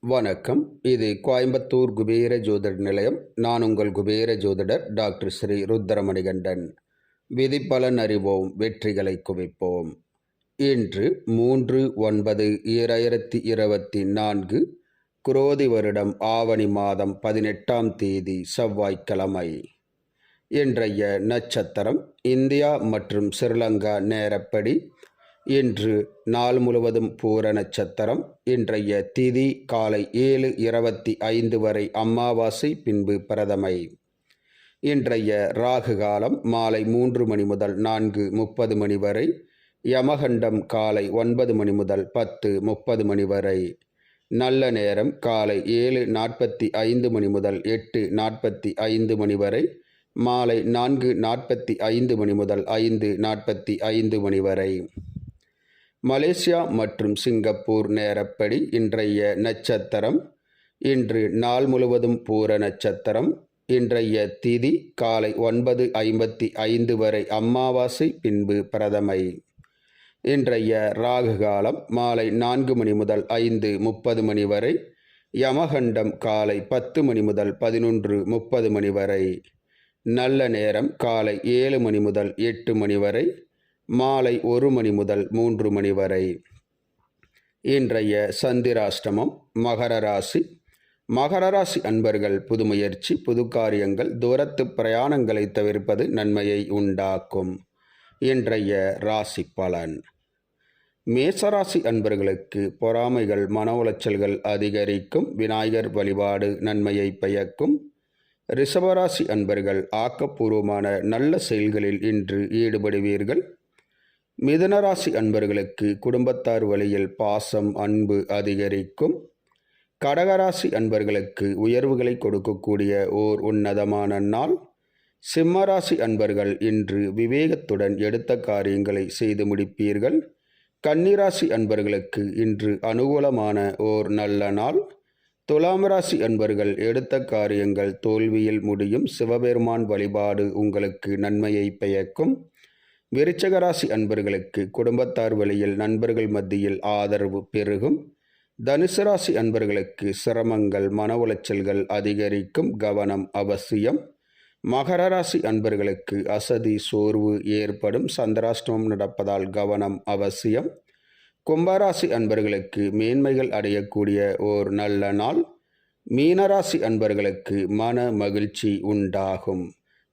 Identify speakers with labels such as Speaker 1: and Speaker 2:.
Speaker 1: வணக்கம். இது கோயம்புத்தூர் குபேர ஜோதிடர் நிலையம். நான் உங்கள் குபேர ஜோதிடர் டாக்டர் ஸ்ரீ ருத்ரமணிகண்டன். விதிப்பலன் அறிவோம். வெற்றிகளை குவிப்போம். இன்று மூன்று ஒன்பது இரண்டாயிரத்தி இருபத்தி நான்கு குரோதி வருடம் ஆவணி மாதம் பதினெட்டாம் தேதி செவ்வாய்க்கிழமை. இன்றைய நட்சத்திரம் இந்தியா மற்றும் ஸ்ரீலங்கா நேரப்படி இன்று நாள் முழுவதும் பூர நட்சத்திரம். இன்றைய திதி காலை ஏழு இருபத்தி ஐந்து வரை அமாவாசை பின்பு பிரதமை. இன்றைய ராகு காலம் மாலை மூன்று மணி முதல் நான்கு முப்பது மணி வரை. யமகண்டம் காலை ஒன்பது மணி முதல் பத்து முப்பது மணி வரை. நல்ல நேரம் காலை ஏழு நாற்பத்தி ஐந்து மணி முதல் எட்டு நாற்பத்தி ஐந்து மணி வரை. மாலை நான்கு நாற்பத்தி ஐந்து மணி முதல் ஐந்து நாற்பத்தி ஐந்து மணி வரை. மலேசியா மற்றும் சிங்கப்பூர் நேரப்படி இன்றைய நட்சத்திரம் இன்று நாள் முழுவதும் பூர நட்சத்திரம் இன்றைய திதி காலை ஒன்பது ஐம்பத்தி ஐந்து வரை அமாவாசை பின்பு பிரதமை. இன்றைய ராகு காலம் மாலை நான்கு மணி முதல் ஐந்து முப்பது மணி வரை யமகண்டம் காலை பத்து மணி முதல் பதினொன்று முப்பது மணி வரை நல்ல நேரம் காலை ஏழு மணி முதல் எட்டு மணி வரை மாலை ஒரு மணி முதல் மூன்று மணி வரை. இன்றைய சந்திராஷ்டமம் மகர ராசி. மகர ராசி அன்பர்கள் புது முயற்சி புது காரியங்கள் தூரத்து பிரயாணங்களை தவிர்ப்பது நன்மையை உண்டாக்கும். இன்றைய ராசி பலன். மேசராசி அன்பர்களுக்கு பொறாமைகள் மன உளைச்சல்கள் அதிகரிக்கும் விநாயகர் வழிபாடு நன்மையை பயக்கும் ரிஷபராசி அன்பர்கள் ஆக்கப்பூர்வமான நல்ல செயல்களில் இன்று ஈடுபடுவீர்கள். மிதனராசி அன்பர்களுக்கு குடும்பத்தார் வழியில் பாசம் அன்பு அதிகரிக்கும். கடகராசி அன்பர்களுக்கு உயர்வுகளை கொடுக்கக்கூடிய ஓர் உன்னதமான நாள். சிம்மராசி அன்பர்கள் இன்று விவேகத்துடன் எடுத்த காரியங்களை செய்து முடிப்பீர்கள். கன்னிராசி அன்பர்களுக்கு இன்று அனுகூலமான ஓர் நல்ல நாள். துலாம் ராசி அன்பர்கள் எடுத்த காரியங்கள் தோல்வியில் முடியும். சிவபெருமான் வழிபாடு உங்களுக்கு நன்மையை பயக்கும் விருச்சகராசி அன்பர்களுக்கு குடும்பத்தார் வழியில் நண்பர்கள் மத்தியில் ஆதரவு பெருகும். தனுசு ராசி அன்பர்களுக்கு சிரமங்கள் மன உளைச்சல்கள் அதிகரிக்கும் கவனம் அவசியம். மகர ராசி அன்பர்களுக்கு அசதி சோர்வு ஏற்படும். சந்திராஷ்டமம் நடப்பதால் கவனம் அவசியம். கும்பராசி அன்பர்களுக்கு மேன்மைகள் அடையக்கூடிய ஓர் நல்ல நாள். மீனராசி அன்பர்களுக்கு மன மகிழ்ச்சி உண்டாகும்.